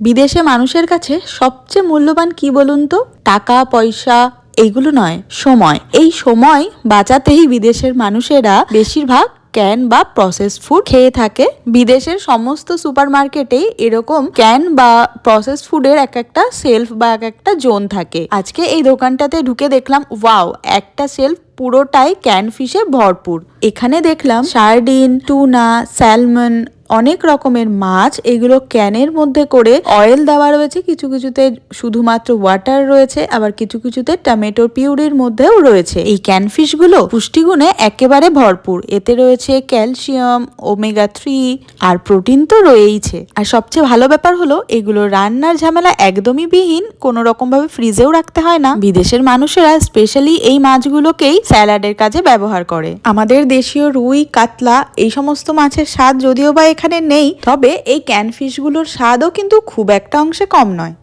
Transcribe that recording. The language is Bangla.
বিদেশে মানুষের কাছে সবচেয়ে মূল্যবান কি বলুন তো? টাকা, পয়সা এইগুলো নয়, সময়। এই সময় বাঁচাতেই বিদেশের মানুষেরা বেশিরভাগ ক্যান বা প্রসেস ফুড খেয়ে থাকে। বিদেশের সমস্ত সুপারমার্কেটেই এরকম ক্যান বা প্রসেস ফুডের এক একটা সেলফ বা এক একটা জোন থাকে। আজকে এই দোকানটাতে ঢুকে দেখলাম, ওয়াও, একটা সেলফ পুরোটাই ক্যান ফিশে ভরপুর। এখানে দেখলাম, সার্ডিন, টুনা, স্যালমন অনেক রকমের মাছ, এগুলো ক্যানের মধ্যে করে অয়েল দেওয়া রয়েছে। কিছু কিছুতে শুধুমাত্র ওয়াটার রয়েছে, আবার কিছু কিছুতে টমেটো পিউরির মধ্যেও রয়েছে। এই ক্যানফিশগুলো পুষ্টিগুণে একেবারে ভরপুর। এতে রয়েছে ক্যালসিয়াম ওমেগা থ্রি আর প্রোটিন তো রয়েইছে। আর সবচেয়ে ভালো ব্যাপার হলো, এগুলো রান্নার ঝামেলা একদমই বিহীন কোনো রকম ভাবে ফ্রিজেও রাখতে হয় না। বিদেশের মানুষেরা স্পেশালি এই মাছগুলোকেই স্যালাডের কাজে ব্যবহার করে। আমাদের দেশীয় রুই, কাতলা, এই সমস্ত মাছের স্বাদ যদিও বা এখানে নেই তবে এই ক্যানফিশগুলোর স্বাদও কিন্তু খুব একটা অংশে কম নয়।